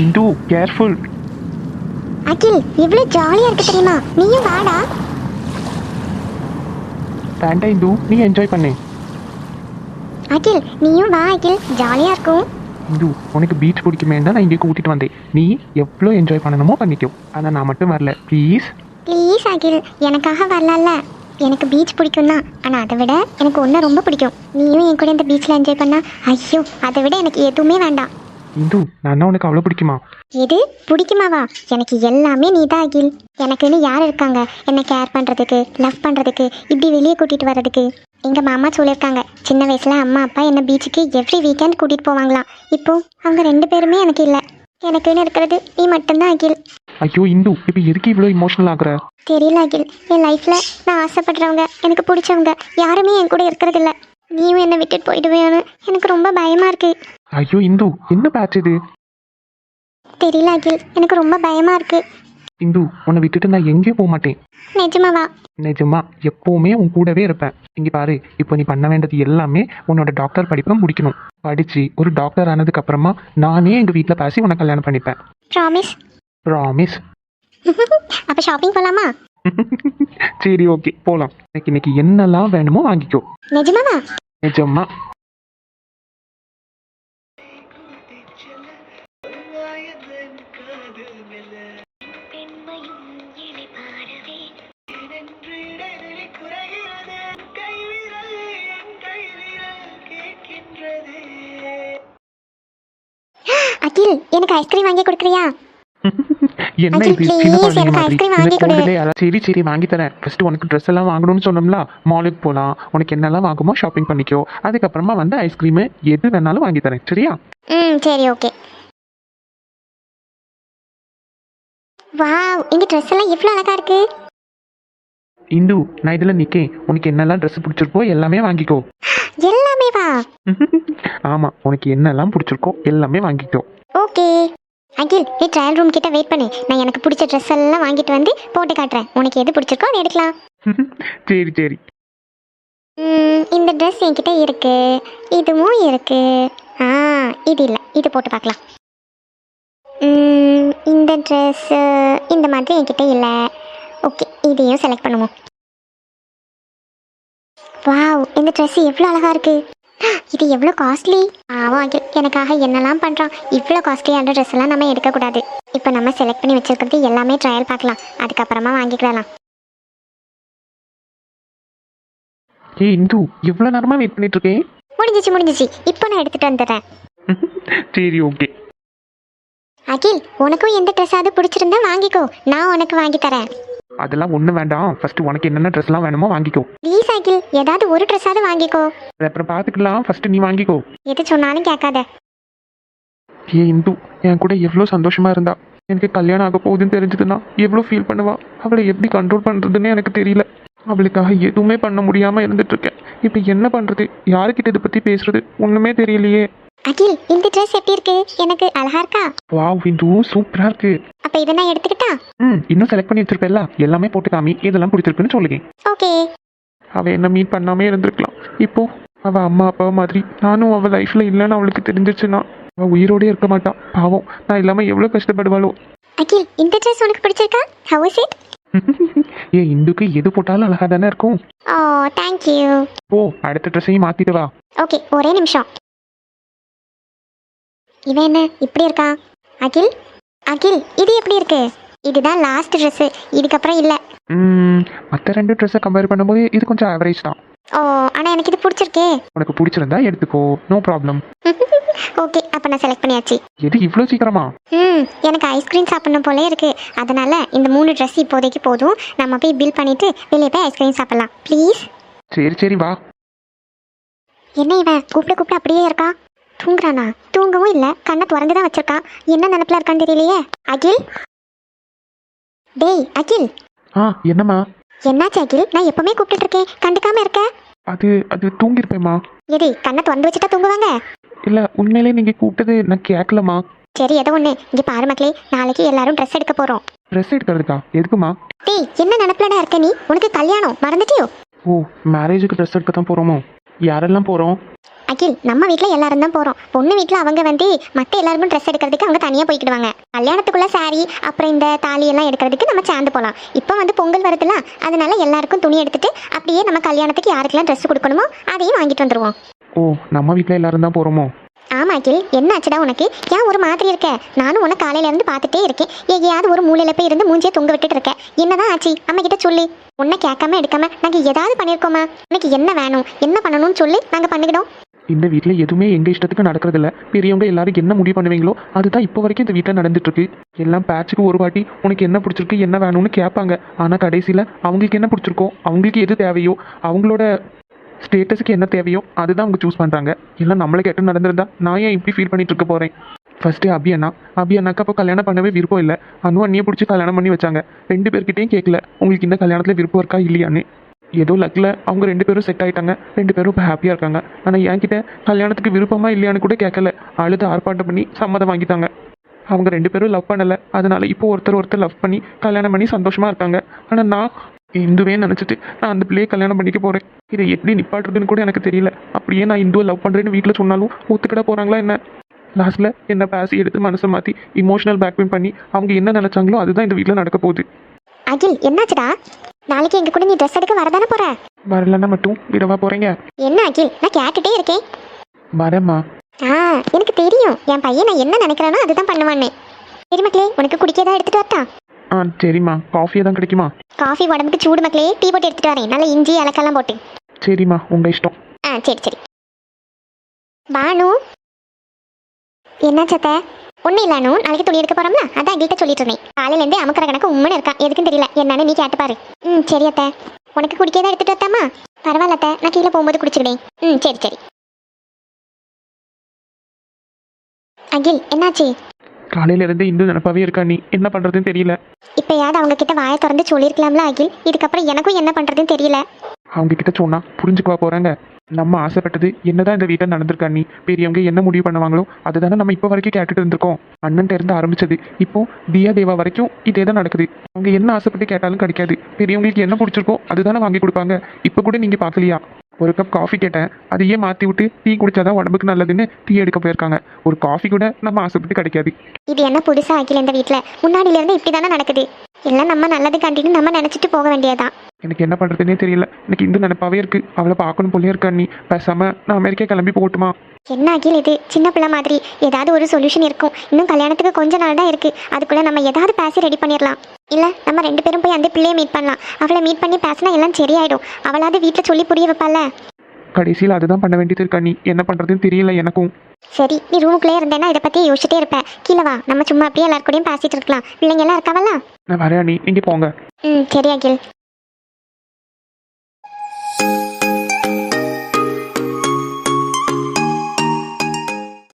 Hindu careful அகில் இவ்வளோ ஜாலியாக இருக்கு தெரியுமா? நீயும் வாடா. வேண்டா இந்து நீ என்ஜாய் பண்ணு. அகில் நீயும் வா அகில். ஜாலியாக இருக்கும். இந்து உனக்கு பீச் பிடிக்குமே தான் நான் இங்கே கூட்டிட்டு வந்தேன். நீ எவ்வளோ என்ஜாய் பண்ணணுமோ பண்ணிக்கோ. ஆனால் நான் மட்டும் வரல. Please please Akhil. எனக்காக வரலாம்ல. எனக்கு பீச் பிடிக்கும் தான் ஆனால் அதை விட எனக்கு ஒன்று ரொம்ப பிடிக்கும். நீயும் என் கூட இந்த பீச்சில் என்ஜாய் பண்ணா ஐயோ அதை விட எனக்கு எதுவுமே வேண்டாம். இந்து நான் உனக்கு அவ்வளோ பிடிக்குமா? எது? பிடிக்குமாவா? எனக்கு எல்லாமே நீ தான் அகில். எனக்குன்னு யார் இருக்காங்க? என்னை கேர் பண்ணுறதுக்கு லவ் பண்ணுறதுக்கு இப்படி வெளியே கூட்டிகிட்டு வர்றதுக்கு. எங்கள் மாமா சொல்லியிருக்காங்க சின்ன வயசில் அம்மா அப்பா என்னை பீச்சுக்கு எவ்ரி வீக்கெண்ட் கூட்டிகிட்டு போவாங்களாம். இப்போ அவங்க ரெண்டு பேருமே எனக்கு இல்லை. எனக்குன்னு இருக்கிறது நீ மட்டும்தான் அகில். ஐயோ இந்து இப்போ எதுக்கு இவ்வளோ இமோஷனல் ஆகுற? தெரியல அகில். என் லைஃப்பில் நான் ஆசைப்படுறவங்க எனக்கு பிடிச்சவங்க யாருமே என் கூட இருக்கிறதில்ல. நீயும் என்னை விட்டுட்டு போயிடுவேன்னு எனக்கு ரொம்ப பயமாக இருக்குது ஐயோ இந்து என்ன பேட்ச் இது? தெரியல அகில் எனக்கு ரொம்ப பயமாக இருக்குது இந்து உன்னை விட்டுட்டு நான் எங்கேயும் போக மாட்டேன். நிஜமாவா நிஜமா எப்போவுமே உன் கூடவே இருப்பேன். இங்கே பாரு இப்போ நீ பண்ண வேண்டியது எல்லாமே உன்னோட டாக்டர் படிப்பை முடிக்கணும். படித்து ஒரு டாக்டர் ஆனதுக்கு அப்புறமா நானே எங்கள் வீட்டில் பேசி உனக்கு கல்யாணம் பண்ணிப்பேன். ப்ராமிஸ் ப்ராமிஸ் அப்போ ஷாப்பிங் போகலாமா சரி ஓகே எனக்கு இன்னைக்கு என்னெல்லாம் வேணுமோ வாங்கிக்கோ. நிஜமாவா நிஜமா. அகில் எனக்கு ஐஸ்கிரீம் வாங்கி கொடுக்குறியா? என்ன இது சின்ன மாதிரி. சரி சரி வாங்கி தரேன். ஃபர்ஸ்ட் உனக்கு ட்ரெஸ் எல்லாம் வாங்கணும்னு சொன்னோம்ல மாலுக்கு போகலாம் உனக்கு என்னெல்லாம் வாங்குமோ ஷாப்பிங் பண்ணிக்கோ. அதுக்கப்புறமா வந்து ஐஸ்கிரீமு எது வேணாலும் வாங்கி தரேன் சரியா? ம் சரி ஓகே வாவ் இந்த ட்ரெஸ் எல்லாம் எவ்வளோ அழகா இருக்கு. இந்து நான் இதில் நிற்கேன் உனக்கு என்னெல்லாம் ட்ரெஸ் பிடிச்சிருக்கோ எல்லாமே வாங்கிக்கோ. எல்லாமே வா. ஆமாம் உனக்கு என்னெல்லாம் பிடிச்சிருக்கோ எல்லாமே வாங்கிக்கோ. ஓகே. அகில் நீ ட்ரையல் ரூம் கிட்ட வெயிட் பண்ணு. நான் எனக்கு பிடிச்ச ட்ரெஸ் எல்லாம் வாங்கிட்டு வந்து போட்டு காட்டுறேன். உனக்கு எது பிடிச்சிருக்கோ அதை எடுக்கலாம். சரி சரி. இந்த ட்ரெஸ் என்கிட்ட இருக்கு. இதுவும் இருக்கு. ஆ இது இல்லை. இது போட்டு பார்க்கலாம். இந்த ட்ரெஸ் இந்த மாதிரி என்கிட்ட இல்லை. ஓகே இதையும் செலக்ட் பண்ணுவோம். வாவ் இந்த ட்ரெஸ் எவ்வளோ அழகா இருக்கு. இது எவ்வளோ காஸ்ட்லி ஆமாம் அகில் எனக்காக என்னெல்லாம் பண்ணுறான் இவ்வளோ காஸ்ட்லியான ட்ரெஸ் எல்லாம் நம்ம எடுக்கக்கூடாது. இப்போ நம்ம செலக்ட் பண்ணி வச்சிருக்கிறது எல்லாமே ட்ரையல் பார்க்கலாம். அதுக்கப்புறமா வாங்கிக்கலாம் ஏய் இந்து எவ்வளோ நேரமாக வெயிட் பண்ணிட்டு இருக்கேன் முடிஞ்சிச்சு முடிஞ்சிச்சு. இப்போ நான் எடுத்துகிட்டு வந்துடுறேன். சரி ஓகே அகில் உனக்கும் எந்த ட்ரெஸ்ஸாவது பிடிச்சிருந்தா வாங்கிக்கோ. நான் உனக்கு வாங்கி தரேன். அதெல்லாம் ஒன்றும் வேண்டாம். ஃபர்ஸ்ட் உனக்கு என்னென்ன ட்ரெஸ்லாம் வேணுமோ வாங்கிக்கோ. ப்ளீஸ் அகில் ஏதாவது ஒரு ட்ரெஸ்ஸாவது வாங்கிக்கோ. அது அப்புறம் பார்த்துக்கலாம் ஃபர்ஸ்ட் நீ வாங்கிக்கோ. எது சொன்னாலும் கேட்காத. ஏ இந்து என் கூட எவ்வளோ சந்தோஷமா இருந்தா. எனக்கு கல்யாணம் ஆக போகுதுன்னு தெரிஞ்சதுன்னா எவ்வளோ ஃபீல் பண்ணுவா. அவளை எப்படி கண்ட்ரோல் பண்ணுறதுன்னு எனக்கு தெரியல. அவளுக்காக எதுவுமே பண்ண முடியாமல் இருந்துட்டு இருக்கேன். இப்போ என்ன பண்ணுறது யாருக்கிட்ட இதை பற்றி பேசுறது? ஒன்றுமே தெரியலையே. அகில் இந்த ட்ரெஸ் எப்படி இருக்கு? எனக்கு அழகா இருக்கா? வாவ் இந்து சூப்பராக இருக்கு. அப்போ இதை நான் எடுத்துக்கிட்டா? ம் இன்னும் செலக்ட் பண்ணி வச்சிருப்பேல்ல? எல்லாமே போட்டு காமி இதெல்லாம் பிடிச்சிருக்குன்னு சொல்லுங்க. ஓகே. அவள் என்ன மீட் பண்ணாமே இருந்திருக்கலாம். இப்போ அவள் அம்மா அப்பா மாதிரி நானும் அவள் லைஃப்பில் இல்லைன்னு அவளுக்கு தெரிஞ்சிச்சுன்னா அவள் உயிரோடே இருக்க மாட்டான் பாவம் நான் இல்லாமல் எவ்வளோ கஷ்டப்படுவாளோ. அகில் இந்த ட்ரெஸ் உனக்கு பிடிச்சிருக்கா? ஹவ் இஸ் இட் ஏ இந்துக்கு எது போட்டாலும் அழகாக தானே இருக்கும். ஓ தேங்க்யூ ஓ அடுத்த ட்ரெஸ்ஸையும் மாற்றிட்டு வா. ஓகே ஒரே நிமிஷம். இவன் என்ன இப்படி இருக்கான் அகில்? அகில் இது எப்படி இருக்கு? இதுதான் லாஸ்ட் ட்ரெஸ்ஸு இதுக்கப்புறம் இல்லை. மற்ற ரெண்டு ட்ரெஸ்ஸை கம்பேர் பண்ணும்போது இது கொஞ்சம் ஆவரேஜ் தான். ஓ ஆனால் எனக்கு இது பிடிச்சிருக்கே. உனக்கு பிடிச்சிருந்தா எடுத்துக்கோ. நோ ப்ராப்ளம் ஓகே அப்போ நான் செலக்ட் பண்ணியாச்சு. எது இவ்வளோ சீக்கிரமா? ம் எனக்கு ஐஸ்கிரீம் சாப்பிடணும் போலே இருக்கு. அதனால இந்த மூணு ட்ரெஸ் இப்போதைக்கு போதும். நம்ம போய் பில் பண்ணிட்டு வெளியே போய் ஐஸ்கிரீம் சாப்பிடலாம். ப்ளீஸ் சரி சரி வா. என்ன இவன்? கூப்பிட கூப்பிட அப்படியே இருக்கா? தூங்குறானா? தூங்கவும் இல்லை. கண்ணை திறந்து தான் வச்சிருக்கான். என்ன நினப்பில் இருக்கான்னு தெரியலையே. அகில்? டேய் அகில். ஆ என்னம்மா? என்னாச்சு அகில்? நான் எப்பவுமே கூப்பிட்டுட்டு இருக்கேன். கண்டுக்காம இருக்க? அது அது தூங்கியிருப்பேம்மா. எடி கண்ணை திறந்து வச்சுட்டா தூங்குவாங்க? இல்லை உண்மையிலே நீங்கள் கூப்பிட்டது நான் கேட்கலம்மா. சரி ஏதோ ஒன்று இங்கே பாரு மக்களே நாளைக்கு எல்லாரும் ட்ரெஸ் எடுக்க போகிறோம் ட்ரெஸ் எடுக்கிறதுக்கா? எதுக்குமா டேய் என்ன நினப்பிலடா இருக்க நீ? உனக்கு கல்யாணம் மறந்துட்டியோ? ஓ மேரேஜுக்கு ட்ரெஸ் எடுக்க தான் போகிறோமோ யாரெல்லாம் போகிறோம் அகில் நம்ம வீட்டில் எல்லாரும் தான் போகிறோம் பொண்ணு வீட்டில் அவங்க வந்து மற்ற எல்லாருக்கும் ட்ரெஸ் எடுக்கிறதுக்கு அவங்க தனியாக போய்க்கிடுவாங்க. கல்யாணத்துக்குள்ள saree அப்புறம் இந்த தாலி எல்லாம் எடுக்கிறதுக்கு நம்ம சேர்ந்து போகலாம் இப்போ வந்து பொங்கல் வருதுல அதனால எல்லாருக்கும் துணி எடுத்துட்டு அப்படியே நம்ம கல்யாணத்துக்கு யாருக்கெல்லாம் ட்ரெஸ் கொடுக்கணுமோ அதையும் வாங்கிட்டு வந்துருவோம். ஓ நம்ம வீட்டில் எல்லாரும் தான் போகிறோமோ ஆமா அகில் என்னாச்சுடா உனக்கு? ஏன் ஒரு மாதிரி இருக்க? நானும் உன்னை காலையில இருந்து பார்த்துட்டே இருக்கேன். எங்கேயாவது ஒரு மூலையில போய் இருந்து மூஞ்சியை தொங்க விட்டுட்டு இருக்க. என்னதான் ஆச்சு? அம்மா கிட்ட சொல்லு. உன்னை கேட்காம எடுக்காம நாங்க ஏதாவது பண்ணியிருக்கோமா? உனக்கு என்ன வேணும்? என்ன பண்ணணும்னு சொல்லி நாங்க பண்ணிக்கிட்டோம். இந்த வீட்டில் எதுவுமே எங்கள் இஷ்டத்துக்கு நடக்கிறதில்ல. பெரியவங்க எல்லாரும் என்ன முடிவு பண்ணுவீங்களோ அதுதான் இப்போ வரைக்கும் இந்த வீட்டில் நடந்துட்டு இருக்கு எல்லாம் பேட்சுக்கு ஒரு வாட்டி உனக்கு என்ன பிடிச்சிருக்கு என்ன வேணும்னு கேட்பாங்க. ஆனால் கடைசியில் அவங்களுக்கு என்ன பிடிச்சிருக்கோ அவங்களுக்கு எது தேவையோ அவங்களோட ஸ்டேட்டஸுக்கு என்ன தேவையோ அதுதான் அவங்க சூஸ் பண்ணுறாங்க எல்லாம் நம்மளை கேட்டு நடந்திருந்தா நான் ஏன் இப்படி ஃபீல் பண்ணிட்டு இருக்க போகிறேன் ஃபர்ஸ்ட்டு அபி அண்ணா அபி அண்ணாக்கு அப்போ கல்யாணம் பண்ணவே விருப்பம் இல்லை. அனு அண்ணியை பிடிச்சி கல்யாணம் பண்ணி வச்சாங்க. ரெண்டு பேர்கிட்டையும் கேட்கல உங்களுக்கு இந்த கல்யாணத்தில் விருப்பம் இருக்கா இல்லையான்னு. ஏதோ லக்கில் அவங்க ரெண்டு பேரும் செட் ஆயிட்டாங்க. ரெண்டு பேரும் இப்போ ஹாப்பியாக இருக்காங்க. ஆனால் என்கிட்ட கல்யாணத்துக்கு விருப்பமா இல்லையான்னு கூட கேட்கல அழுது ஆர்ப்பாட்டம் பண்ணி சம்மதம் வாங்கிட்டாங்க. அவங்க ரெண்டு பேரும் லவ் பண்ணலை. அதனால இப்போ ஒருத்தர் ஒருத்தர் லவ் பண்ணி கல்யாணம் பண்ணி சந்தோஷமா இருக்காங்க. ஆனால் நான் இந்துவே நினச்சிட்டு நான் அந்த பிள்ளையை கல்யாணம் பண்ணிக்க போகிறேன் இதை எப்படி நிப்பாட்டுறதுன்னு கூட எனக்கு தெரியல. அப்படியே நான் இந்துவை லவ் பண்ணுறேன்னு வீட்டில் சொன்னாலும் ஒத்துக்கிட போகிறாங்களா என்ன? லாஸ்ட்டில் என்ன பேசி எடுத்து மனசை மாற்றி இமோஷனல் பேக்பின் பண்ணி அவங்க என்ன நினச்சாங்களோ அதுதான் இந்த வீட்டில் நடக்க போகுது. அகில் என்னாச்சுடா? நாளைக்கு எங்க கூட நீ ட்ரெஸ் எடுக்க வரதானே போற? வரலன்னா மட்டும் விடவா போகிறீங்க என்ன அகில்? நான் கேட்டுட்டே இருக்கேன். வரேம்மா. ஆ எனக்கு தெரியும். என் பையன் நான் என்ன நினைக்கிறானோ அதுதான் பண்ணுவானே சரி மக்களே உனக்கு குடிக்க ஏதாவது எடுத்துட்டு வரட்டா? ஆ சரிம்மா. காஃபியாக தான் கிடைக்குமா? காஃபி உடம்புக்கு சூடு மக்களே. டீ போட்டு எடுத்துட்டு வரேன். நல்லா இஞ்சி இலக்கெல்லாம் போட்டு. சரிம்மா. உங்கள் இஷ்டம். ஆ சரி சரி. பானு. என்ன சத்த ஒன்றும் இல்ல அனு நாளைக்கு துணி எடுக்க போறோம்ல? அதான் எங்கள்கிட்ட சொல்லிட்டு இருந்தேன். காலையிலேருந்தே அமுக்கிற கணக்கு உண்மைன்னு இருக்கான். எதுக்குன்னு தெரியல. என்னன்னு நீ கேட்டு பாரு. ம் சரி அத்தை. உனக்கு குடிக்க தான் எடுத்துட்டு வரட்டாமா? பரவாயில்ல அத்தை. நான் கீழே போகும்போது குடிச்சுக்கிட்டேன் ம் சரி சரி. அகில் என்னாச்சு? காலையில இருந்து இந்து நினப்பாவே இருக்கா நீ? என்ன பண்ணுறதுன்னு தெரியல. இப்பயாவது அவங்க கிட்ட வாயை திறந்து சொல்லியிருக்கலாம்ல அகில்? இதுக்கப்புறம் எனக்கும் என்ன பண்றதுன்னு தெரியல. அவங்க கிட்ட சொன்னா புரிஞ்சுக்குவா போறாங்க. நம்ம ஆசைப்பட்டது என்னதான் இந்த வீட்டில் நடந்திருக்கா நீ? பெரியவங்க என்ன முடிவு பண்ணுவாங்களோ அதுதானே நம்ம இப்போ வரைக்கும் கேட்டுட்டு இருந்திருக்கோம். அண்ணன்ட்ட இருந்து ஆரம்பிச்சது. இப்போ தியா தேவா வரைக்கும் இதே தான் நடக்குது. அவங்க என்ன ஆசைப்பட்டு கேட்டாலும் கிடைக்காது. பெரியவங்களுக்கு என்ன பிடிச்சிருக்கோ அதுதானே வாங்கி கொடுப்பாங்க. இப்போ கூட நீங்க பார்க்கலையா? ஒரு கப் காஃபி கேட்டேன். அதையே மாற்றி விட்டு டீ குடிச்சாதான் உடம்புக்கு நல்லதுன்னு டீ எடுக்க போயிருக்காங்க. ஒரு காஃபி கூட நம்ம ஆசைப்பட்டு கிடைக்காது. இது என்ன புதுசா அகில் இந்த வீட்டில் முன்னாடியில இருந்து இப்படி தானே நடக்குது. எல்லாம் நம்ம நல்லது கண்டின்னு நம்ம நினைச்சிட்டு போக வேண்டியதான் எனக்கு என்ன பண்ணுறதுனே தெரியல. எனக்கு இந்த நினைப்பாவே இருக்கு. அவளை பார்க்கணும் போலயே இருக்கா நீ பேசாம நான் அமெரிக்கா கிளம்பி போகட்டுமா? என்ன அகில் இது? சின்ன பிள்ளை மாதிரி. ஏதாவது ஒரு சொல்யூஷன் இருக்கும். இன்னும் கல்யாணத்துக்கு கொஞ்ச நாள் தான் இருக்கு. அதுக்குள்ள நம்ம ஏதாவது பேசி ரெடி பண்ணிடலாம். இல்ல நம்ம ரெண்டு பேரும் போய் அந்த பிள்ளையை மீட் பண்ணலாம். அவளை மீட் பண்ணி பேசினா எல்லாம் சரியாயிடும். அவளாவது வீட்டில் சொல்லி புரிய வைப்பால கடைசியில் அதுதான் பண்ண வேண்டியது இருக்கா நீ என்ன பண்ணுறதுன்னு தெரியல எனக்கும். சரி நீ ரூமுக்குள்ளே இருந்தேன்னா இதை பத்தி யோசிச்சுட்டே இருப்ப. கீழே வா. நம்ம சும்மா அப்படியே எல்லாரு கூடயும் பேசிட்டு இருக்கலாம். பிள்ளைங்க எல்லாம் இருக்காவல்ல நான் வரேன் நீ நீங்கள் போங்க. ம் சரி அகில்.